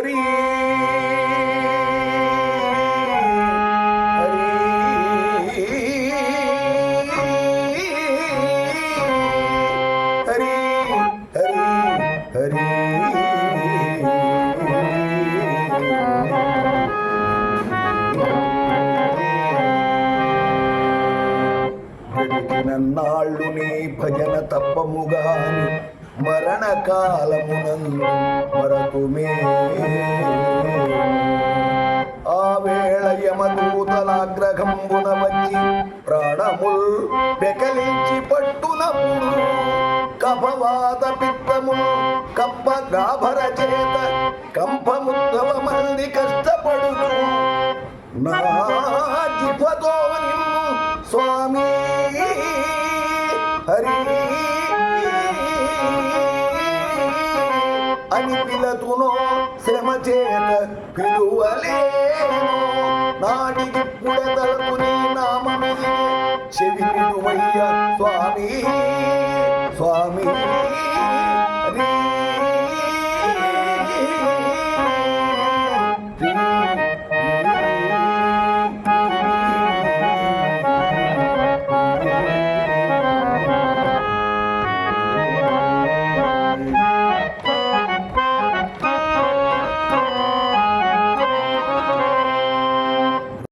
హరి. నాళ్ళు నీ భజన తప్పముగాని మరణకాలమునందు మరకుమే ఆగ్రహంబున వచ్చి ప్రాణముల్ బెకలించి పట్టునప్పుడు కపవాత పిత్తము కప్ప గాభర చేత కంపముద్భవమంది కష్టపడుతూ నా జిహ్వతో నిన్ను స్వామి హరి. అని పిలతునో శ్రమ చేత పిలువలే. నాటికి పుడతలకు నీ నామమిది చెవి స్వామి స్వామి.